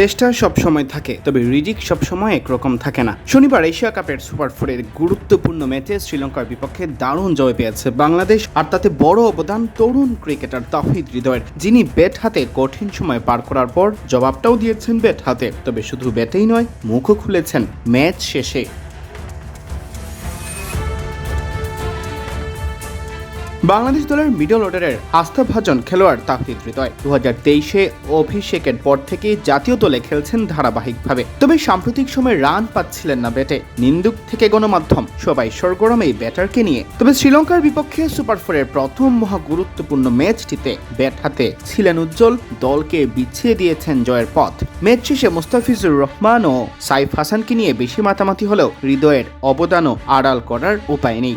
চেষ্টা সব সময় থাকে, তবে রিজিক সব সময় একরকম থাকে না। শনিবার এশিয়া কাপের সুপার ফোরের গুরুত্বপূর্ণ ম্যাচে শ্রীলঙ্কার বিপক্ষে দারুণ জয় পেয়েছে বাংলাদেশ আর তাতে বড় অবদান তরুণ ক্রিকেটার তাহিদ হৃদয়ের, যিনি ব্যাট হাতে কঠিন সময় পার করার পর জবাবটাও দিয়েছেন ব্যাট হাতে, তবে শুধু ব্যাটেই নয়, মুখও খুলেছেন ম্যাচ শেষে। বাংলাদেশ দলের মিডল অর্ডারের আস্থাভাজন খেলোয়াড় তাহিদ হৃদয়। দু হাজার তেইশে অভিষেকের পর থেকে জাতীয় দলে খেলছেন ধারাবাহিকভাবে। তবে সাম্প্রতিক সময়ে রান পাচ্ছিলেন না ব্যাটে। নিন্দুক থেকে গণমাধ্যম সবাই সরগরম এই ব্যাটারকে নিয়ে। তবে শ্রীলঙ্কার বিপক্ষে সুপার ফোরের প্রথম মহা গুরুত্বপূর্ণ ম্যাচটিতে ব্যাট হাতে ছিলেন উজ্জ্বল, দলকে বিছিয়ে দিয়েছেন জয়ের পথ। ম্যাচ শেষে মুস্তাফিজুর রহমান ও সাইফ হাসানকে নিয়ে বেশি মাতামাতি হলেও হৃদয়ের অবদানও আড়াল করার উপায় নেই।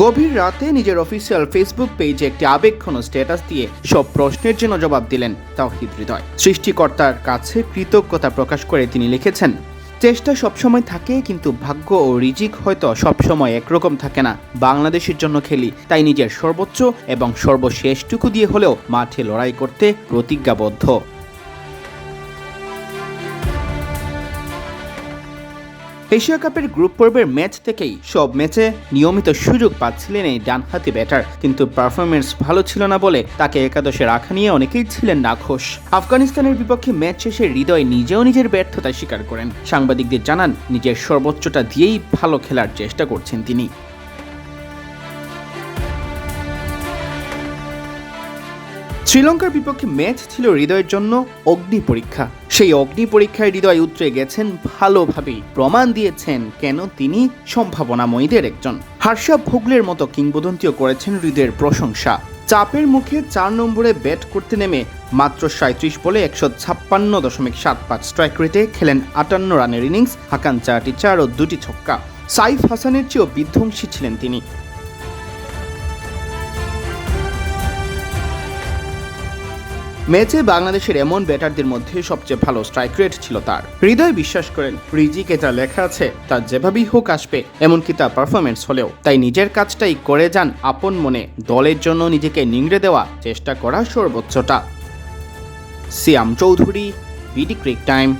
গভীর রাতে নিজের অফিসিয়াল ফেসবুক পেজে একটি আবেগঘন স্ট্যাটাস দিয়ে সব প্রশ্নের জন্য জবাব দিলেন তাওহিদ হৃদয়। সৃষ্টিকর্তার কাছে কৃতজ্ঞতা প্রকাশ করে তিনি লিখেছেন, চেষ্টা সবসময় থাকে, কিন্তু ভাগ্য ও রিজিক হয়তো সবসময় একরকম থাকে না। বাংলাদেশের জন্য খেলি, তাই নিজের সর্বোচ্চ এবং সর্বশেষটুকু দিয়ে হলেও মাঠে লড়াই করতে প্রতিজ্ঞাবদ্ধ। এশিয়া কাপের গ্রুপ পর্বের ম্যাচ থেকেই সব ম্যাচে নিয়মিত সুযোগ পাচ্ছিলেন এই ডানহাতি ব্যাটার। কিন্তু পারফরমেন্স ভালো ছিল না বলে তাকে একাদশে রাখা নিয়ে অনেকেই ছিলেন নাখোশ। আফগানিস্তানের বিপক্ষে ম্যাচ শেষে হৃদয় নিজেও নিজের ব্যর্থতা স্বীকার করেন। সাংবাদিকদের জানান, নিজের সর্বোচ্চটা দিয়েই ভালো খেলার চেষ্টা করছেন তিনি। শ্রীলঙ্কার বিপক্ষে ম্যাচ ছিল হৃদয়ের জন্য অগ্নি পরীক্ষা। সেই অগ্নি পরীক্ষায় হৃদয় উতরে গেছেন ভালোভাবেই। প্রমাণ দিয়েছেন কেন তিনি সম্ভাবনাময়ীদের একজন। হার্ষা ভোগলের মতো কিংবদন্তিও করেছেন হৃদয়ের প্রশংসা। চাপের মুখে চার নম্বরে ব্যাট করতে নেমে মাত্র সাঁত্রিশ বলে একশো ছাপ্পান্ন দশমিক সাত পাঁচ স্ট্রাইক রেটে খেলেন আটান্ন রানের ইনিংস, হাকান চারটি চার ও দুটি ছক্কা। সাইফ হাসানের চেয়েও বিধ্বংসী ছিলেন তিনি। ম্যাচে বাংলাদেশের এমন ব্যাটারদের মধ্যে সবচেয়ে ভালো স্ট্রাইক রেট ছিল তার। হৃদয় বিশ্বাস করেন রিজিকে যা লেখা আছে, তা যেভাবেই হোক আসবে, এমনকি তার পারফরমেন্স হলেও। তাই নিজের কাজটাই করে যান আপন মনে, দলের জন্য নিজেকে নিংড়ে দেওয়া, চেষ্টা করা সর্বোচ্চটা। Siam Chowdhury, BD crictime.